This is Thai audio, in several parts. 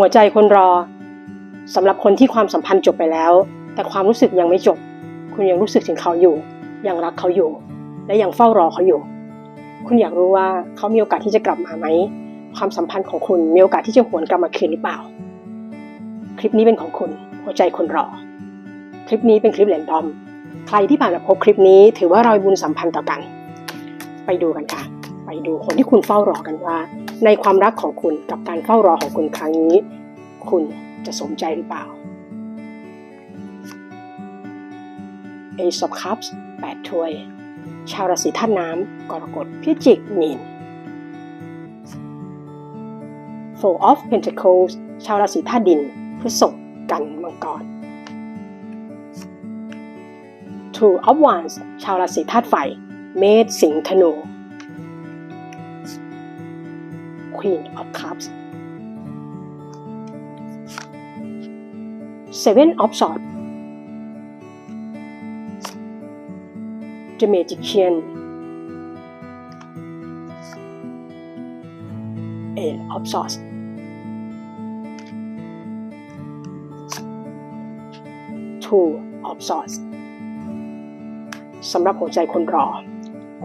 หัวใจคนรอสำหรับคนที่ความสัมพันธ์จบไปแล้ว แต่ความรู้สึกยังไม่จบ คุณยังรู้สึกถึงเขาอยู่ ยังรักเขาอยู่ และยังเฝ้ารอเขาอยู่ คุณอยากรู้ว่าเขามีโอกาสที่จะกลับมาไหมความสัมพันธ์ของคุณมีโอกาสที่จะหวนกลับมาคืนหรือเปล่า คลิปนี้เป็นของคุณหัวใจคนรอ คลิปนี้เป็นคลิปแรนดอม ใครที่ผ่านมาพบคลิปนี้ถือว่าเราบุญสัมพันธ์ต่อกัน ไปดูกันค่ะ ไปดูคนที่คุณเฝ้ารอกันว่า ในความรักของคุณกับการเฝ้ารอของคุณครั้งนี้ คุณจะสมใจหรือเปล่า Ace of Cups 8ถ้วย ชาวราศีธาตุน้ำกรกฎพิจิกมีน Four of Pentacles ชาวราศีธาตุดินพฤษภกันมังกร Two of Wands ชาวราศีธาตุไฟ เมษสิงห์ธนู Queen of Cups Seven of Swords The Magician Eight of Swords Two of Swords สำหรับหัวใจคนรอ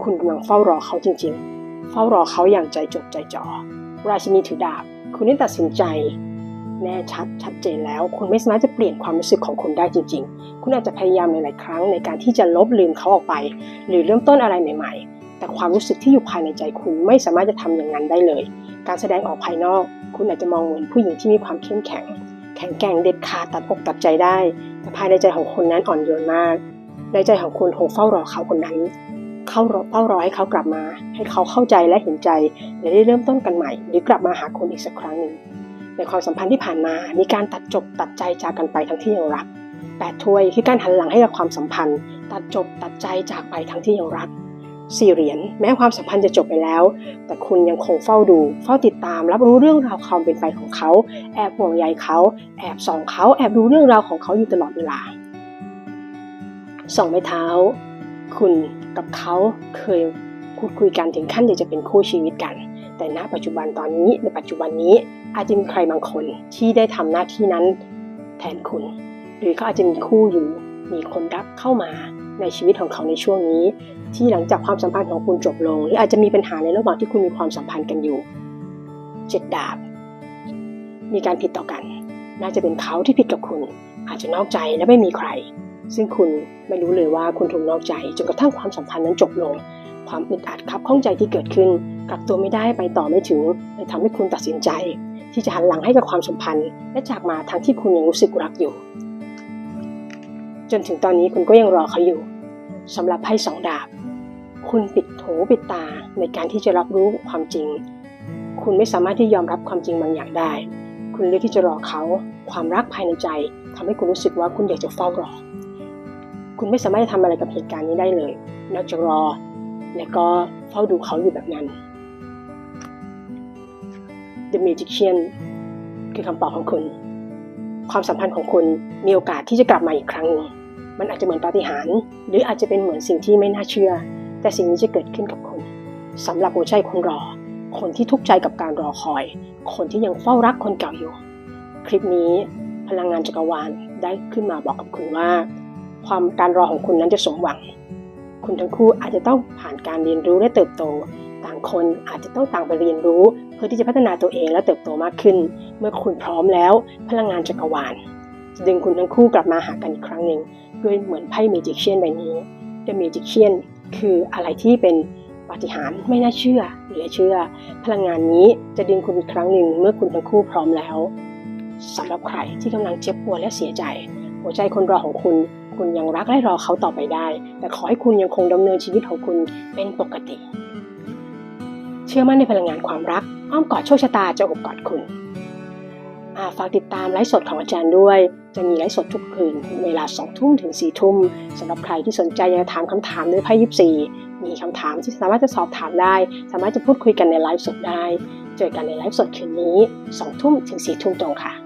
คุณกำลังเฝ้ารอเขาจริงๆ เฝ้ารอเขาอย่างใจจดใจจ่อ ราชินีถือดาบ คุณได้ตัดสินใจ แน่ชัดชัดเจนแล้ว คุณไม่สามารถจะเปลี่ยนความรู้สึกของคุณได้จริง ๆ คุณอาจจะพยายามหลาย ๆ ครั้งในการที่จะลบลืมเขาออกไป หรือเริ่มต้นอะไรใหม่ ๆ แต่ความรู้สึกที่อยู่ภายในใจคุณไม่สามารถจะทำอย่างนั้นได้เลย การแสดงออกภายนอก คุณอาจจะมองเหมือนผู้หญิงที่มีความเข้มแข็ง แข็งแกร่งเด็ดขาดตัดอกตัดใจได้ แต่ภายในใจของคุณนั้นอ่อนโยนมาก ในใจของคุณคงเฝ้ารอเขาคนนั้น เข้ารอเฝ้ารอให้เขากลับมา ให้เขาเข้าใจและเห็นใจและได้เริ่มต้นกันใหม่ หรือกลับมาหาคุณอีกสักครั้งหนึ่งในความสัมพันธ์ที่ผ่านมา มีการตัดจบตัดใจจากกันไปทั้งที่ยังรักแปดถ้วยคือการหันหลังให้กับความสัมพันธ์ ตัดจบตัดใจจากไปทั้งที่ยังรักสี่เหรียญแม้ความสัมพันธ์จะจบไปแล้ว แต่คุณยังคงเฝ้าดู เฝ้าติดตาม รับรู้เรื่องราวความเป็นไปของเขา แอบห่วงใยเขา แอบส่องเขาแอบดูเรื่องราวของเขาอยู่ตลอดเวลาสองไม้เท้า คุณ กับเขาเคยพูดคุยกันถึงขั้นอยากจะเป็นคู่ชีวิตกัน แต่ณปัจจุบันตอนนี้ในปัจจุบันนี้อาจจะมีใครบางคนที่ได้ทำหน้าที่นั้นแทนคุณ หรือเขาอาจจะมีคู่อยู่มีคนรักเข้ามาในชีวิตของเขาในช่วงนี้ ที่หลังจากความสัมพันธ์ของคุณจบลง หรืออาจจะมีปัญหาในระหว่างที่คุณมีความสัมพันธ์กันอยู่เจ็ดดาบ มีการผิดต่อกัน น่าจะเป็นเขาที่ผิดกับคุณ อาจจะนอกใจและไม่มีใคร ซึ่งคุณไม่รู้เลยว่าคุณถูกนอกใจจนกระทั่งความสัมพันธ์นั้นจบลง ความอึดอัดขับข้องใจที่เกิดขึ้นกลับตัวไม่ได้ไปต่อไม่ถึงเลยทำให้คุณตัดสินใจ ที่จะหันหลังให้กับความสัมพันธ์ และจากมาทั้งที่คุณยังรู้สึกรักอยู่ จนถึงตอนนี้คุณก็ยังรอเขาอยู่สำหรับไพ่สองดาบ คุณปิดหูปิดตาในการที่จะรับรู้ความจริง คุณไม่สามารถที่ยอมรับความจริงบางอย่างได้ คุณเลือกที่จะรอเขา ความรักภายในใจทำให้คุณรู้สึกว่าคุณอยากจะเฝ้ารอ คุณไม่สามารถจะทำอะไรกับเหตุการณ์นี้ได้เลย นอกจากรอ และก็เฝ้าดูเขาอยู่แบบนั้น The Magician คือคำตอบของคุณ ความสัมพันธ์ของคุณมีโอกาสที่จะกลับมาอีกครั้งหนึ่งมันอาจจะเหมือนปาฏิหาริย์หรืออาจจะเป็นเหมือนสิ่งที่ไม่น่าเชื่อ แต่สิ่งนี้จะเกิดขึ้นกับคุณสำหรับหัวใจคนรอ คนที่ทุกข์ใจกับการรอคอย คนที่ยังเฝ้ารักคนเก่าอยู่ คลิปนี้พลังงานจักรวาลได้ขึ้นมาบอกกับคุณว่า ความการรอของคุณนั้นจะสมหวัง คุณทั้งคู่อาจจะต้องผ่านการเรียนรู้และเติบโต ต่างคนอาจจะต้องต่างไปเรียนรู้ เพื่อที่จะพัฒนาตัวเองและเติบโตมากขึ้น เมื่อคุณพร้อมแล้ว พลังงานจักรวาลจะดึงคุณทั้งคู่กลับมาหากันอีกครั้งหนึ่งด้วยเหมือนไพ่เมจิกเชียนใบนี้ The Magician คืออะไรที่เป็นปาฏิหาริย์ไม่น่าเชื่อเหลือเชื่อ พลังงานนี้จะดึงคุณอีกครั้งหนึ่งเมื่อคุณทั้งคู่พร้อมแล้วสำหรับใครที่กำลังเจ็บปวดและเสียใจ หัวใจคนรอของคุณ คุณยังรักและรอเขาต่อไปได้ แต่ขอให้คุณยังคงดำเนินชีวิตของคุณเป็นปกติ เชื่อมั่นในพลังงานความรัก อ้อมกอดโชคชะตาจะอบกอดคุณฝากติดตามไลฟ์สดของอาจารย์ด้วย จะมีไลฟ์สดทุกคืนเวลาสองทุ่มถึงสี่ทุ่มสำหรับใครที่สนใจอยากจะถามคำถามด้วยไพ่ยิปซีมีคำถามที่สามารถจะสอบถามได้ สามารถจะพูดคุยกันในไลฟ์สดได้ เจอกันในไลฟ์สดคืนนี้สองทุ่มถึงสี่ทุ่มตรงค่ะ